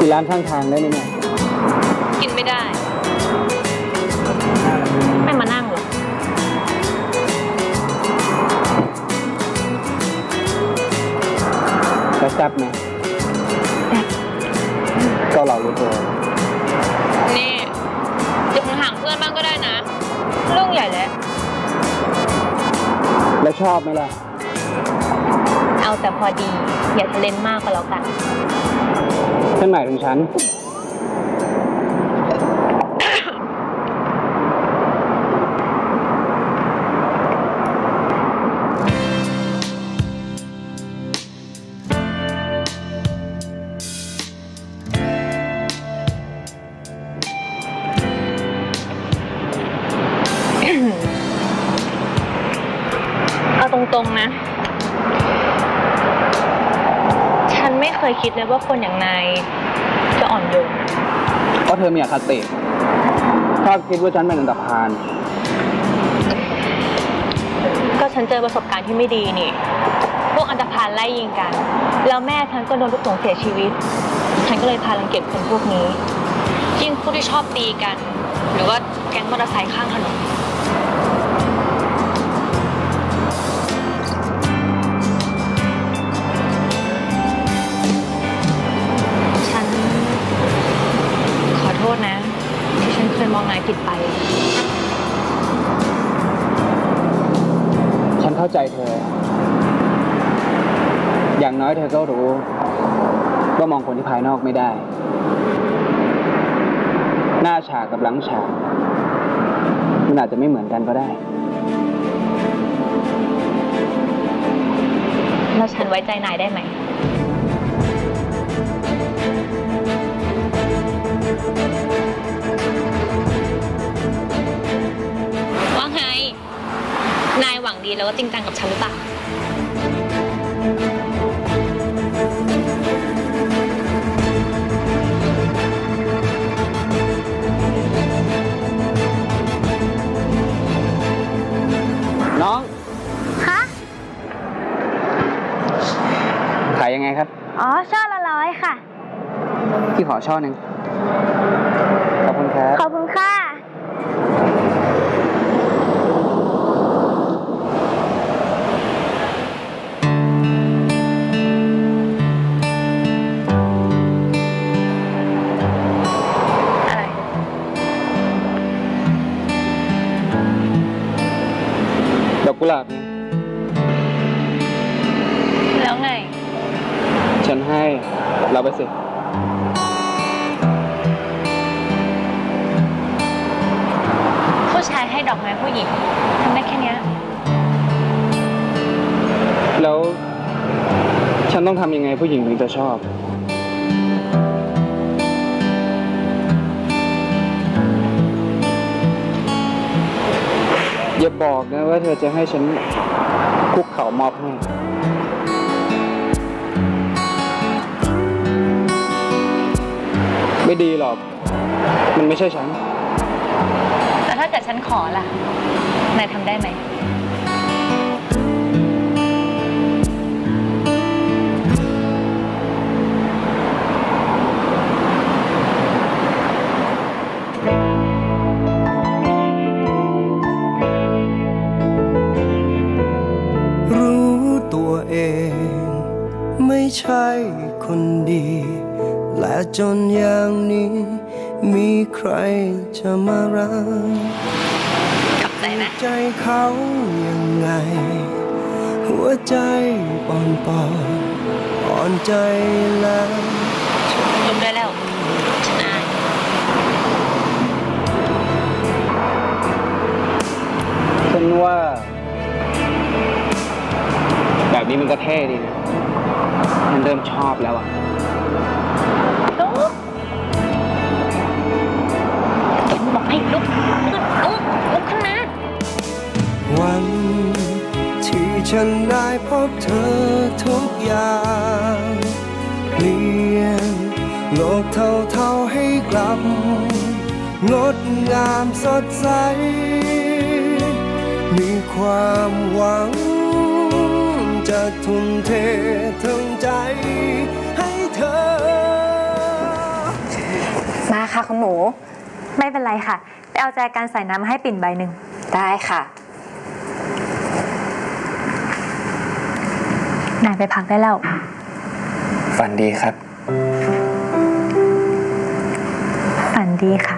กินร้านข้างทางได้ไหมเนี่ยกินไม่ได้ ไม่มานั่งหรอกแล้วแซ่บไหมเกาเหลาหรือตัวนี่จะห่างๆเพื่อนบ้างก็ได้นะเรื่องใหญ่แล้ว แล้วชอบไหมล่ะ เอาแต่พอดี อย่าทะเลนมากก็แล้วกัน ฉันใหมายถึงฉัน เอาตรงๆนะ ไม่เคยคิดเลยว่าคนอย่างนายจะอ่อนโยนเพราะเธอมีอคติชอบคิดว่าฉันเป็นอันตรพาน ก็ฉันเจอประสบการณ์ที่ไม่ดีนี่ พวกอันธพาลไล่ยิงกัน แล้วแม่ฉันก็โดนลูกหลงเสียชีวิต ฉันก็เลยพารังเกียจคนพวกนี้ ยิ่งพวกที่ชอบตีกัน หรือว่าแก๊งมอเตอร์ไซค์ข้างถนนฉัน อย่างน้อยเธอก็รู้ว่ามองคนที่ภายนอกไม่ได้ หน้าฉากกับหลังฉากมันอาจจะไม่เหมือนกันก็ได้ แล้วฉันไว้ใจนายได้ไหม ว่าไง นายหวังดีแล้วก็จริงจังกับฉันหรือเปล่า ช่อหนึ่งขอบคุณครับขอบคุณค่ะ อะไร ดอกกุหลาบไงแล้วไง ฉันให้ เราไปสิ ให้ดอกไม้ผู้หญิงทำได้แค่เนี้ยแล้ว ฉันต้องทำยังไงผู้หญิงถึงจะชอบ อย่าบอกนะว่าเธอจะให้ฉันคุกเข่ามอบให้ไม่ดีหรอก มันไม่ใช่ฉัน เกิดฉันขอล่ะ นายทำได้ไหม รู้ตัวเอง ไม่ใช่คนดี และจนอย่างนี้ มีใครจะมารักกลับใจนะ ใจเขายังไง หัวใจปอนปอนอ่อนใจแล้วลุกได้แล้วฉันอายฉันว่า แบบนี้มันก็เท่ดีนะฉันเริ่มชอบแล้วอะ ฉันได้พบเธอทุกอย่างเปลี่ยนโลกเท่าๆให้กลับ งดงามสดใส มีความหวัง จะทุ่มเททั้งใจให้เธอค่ะคุณหนูไม่เป็นไรค่ะ ไปเอาแจกันใส่น้ำมาให้ปิ่นใบหนึ่ง ได้ค่ะ นายไปพักได้แล้ว ฝันดีครับ ฝันดีค่ะ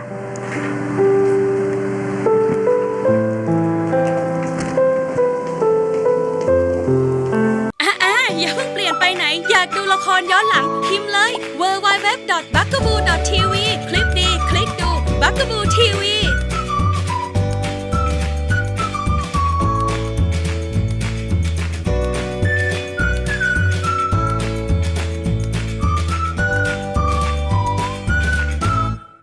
อ่าๆอย่าเพิ่งเปลี่ยนไปไหน อยากดูละครย้อนหลัง พิมพ์เลย w w w b u g a b o o t v